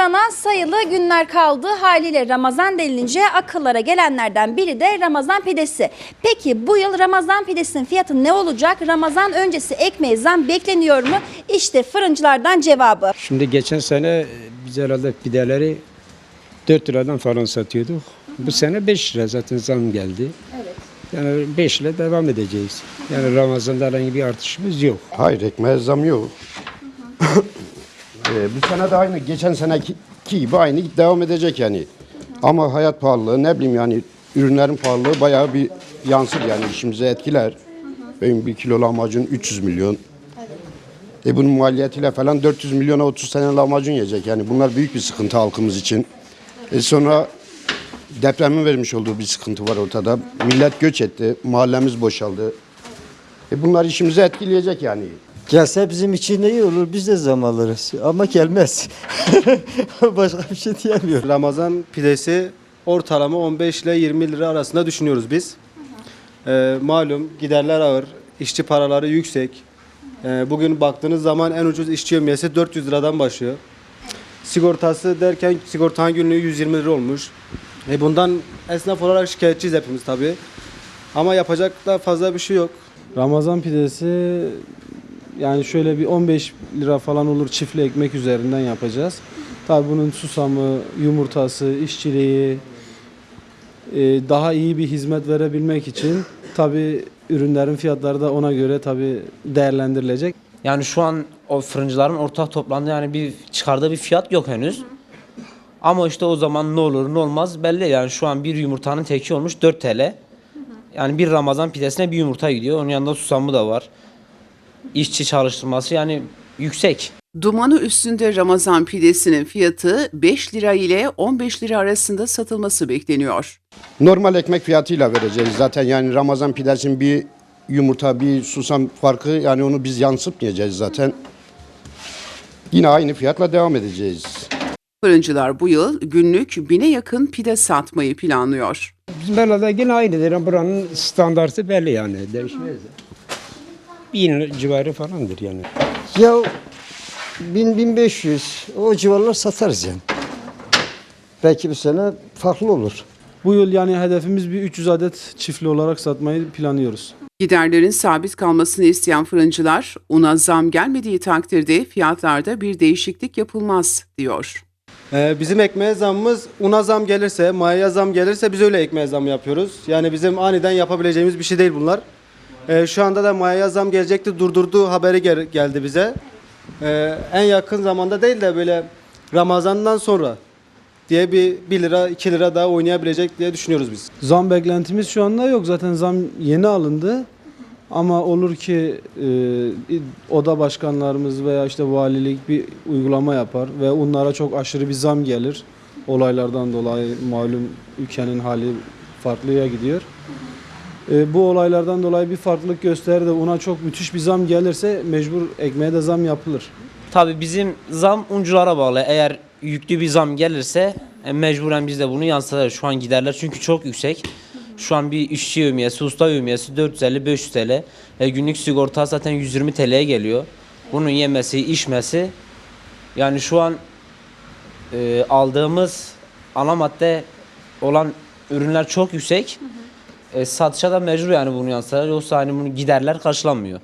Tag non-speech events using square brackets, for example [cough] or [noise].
Ramazana sayılı günler kaldı. Haliyle Ramazan denilince akıllara gelenlerden biri de Ramazan pidesi. Peki bu yıl Ramazan pidesinin fiyatı ne olacak? Ramazan öncesi ekmeğe zam bekleniyor mu? İşte fırıncılardan cevabı. Şimdi geçen sene biz herhalde pideleri 4 liradan falan satıyorduk. Bu sene 5 lira zaten zam geldi. Evet. Yani 5 ile devam edeceğiz. Yani Ramazan'da herhangi bir artışımız yok. Hayır ekmeğe zam yok. Ee, bu sene de aynı geçen seneki gibi aynı devam edecek yani. Ama hayat pahalılığı ne bileyim yani ürünlerin pahalılığı bayağı bir yansır yani işimize etkiler. Benim bir kilo lahmacun 300 milyon. E bunun maliyetiyle falan 400 milyona 30 tane lahmacun yiyecek yani bunlar büyük bir sıkıntı halkımız için. E sonra depremin vermiş olduğu bir sıkıntı var ortada. Millet göç etti, mahallemiz boşaldı. E bunlar işimizi etkileyecek yani. Gelse bizim için iyi olur biz de zam alırız ama gelmez. [laughs] Başka bir şey diyemiyorum. Ramazan pidesi ortalama 15 ile 20 lira arasında düşünüyoruz biz. Ee, malum giderler ağır, işçi paraları yüksek. Ee, bugün baktığınız zaman en ucuz işçi yövmiyesi 400 liradan başlıyor. Sigortası derken sigortanın günlüğü 120 lira olmuş. E bundan esnaf olarak şikayetçiyiz hepimiz tabii. Ama yapacak da fazla bir şey yok. Ramazan pidesi yani şöyle bir 15 lira falan olur çiftli ekmek üzerinden yapacağız. Tabii bunun susamı, yumurtası, işçiliği e, daha iyi bir hizmet verebilmek için tabii ürünlerin fiyatları da ona göre tabii değerlendirilecek. Yani şu an o fırıncıların ortak toplandığı yani bir çıkardığı bir fiyat yok henüz. Ama işte o zaman ne olur ne olmaz belli yani şu an bir yumurtanın teki olmuş 4 TL. Yani bir Ramazan pidesine bir yumurta gidiyor. Onun yanında susamı da var. İşçi çalıştırması yani yüksek. Dumanı üstünde Ramazan pidesinin fiyatı 5 lira ile 15 lira arasında satılması bekleniyor. Normal ekmek fiyatıyla vereceğiz zaten yani Ramazan pidesinin bir yumurta bir susam farkı yani onu biz yansıtmayacağız zaten. Yine aynı fiyatla devam edeceğiz. Fırıncılar bu yıl günlük bine yakın pide satmayı planlıyor. Bizim herhalde yine aynıdır. Yani buranın standartı belli yani. Değişmez. Bin civarı falandır yani. Ya 1000-1500 o civarlar satarız yani. Belki bu sene farklı olur. Bu yıl yani hedefimiz bir 300 adet çiftli olarak satmayı planlıyoruz. Giderlerin sabit kalmasını isteyen fırıncılar, una zam gelmediği takdirde fiyatlarda bir değişiklik yapılmaz diyor. Ee, bizim ekmeğe zammımız una zam gelirse, mayaya zam gelirse biz öyle ekmeğe zam yapıyoruz. Yani bizim aniden yapabileceğimiz bir şey değil bunlar. Ee, şu anda da mayaya zam gelecekti durdurduğu haberi gel- geldi bize. Ee, en yakın zamanda değil de böyle Ramazan'dan sonra diye bir 1 lira 2 lira daha oynayabilecek diye düşünüyoruz biz. Zam beklentimiz şu anda yok. Zaten zam yeni alındı. Ama olur ki e, oda başkanlarımız veya işte valilik bir uygulama yapar ve onlara çok aşırı bir zam gelir. Olaylardan dolayı malum ülkenin hali farklıya gidiyor. E, bu olaylardan dolayı bir farklılık gösterir de ona çok müthiş bir zam gelirse mecbur ekmeğe de zam yapılır. Tabii bizim zam unculara bağlı. Eğer yüklü bir zam gelirse e, mecburen biz de bunu yansıtırız. Şu an giderler çünkü çok yüksek. Şu an bir işçi yövmiyesi, usta yövmiyesi 450-500 TL. E, günlük sigorta zaten 120 TL'ye geliyor. Bunun yemesi, içmesi. Yani şu an e, aldığımız ana madde olan ürünler çok yüksek. E, satışa da mecbur yani bunu yansıtır. Yoksa hani bunu giderler karşılanmıyor.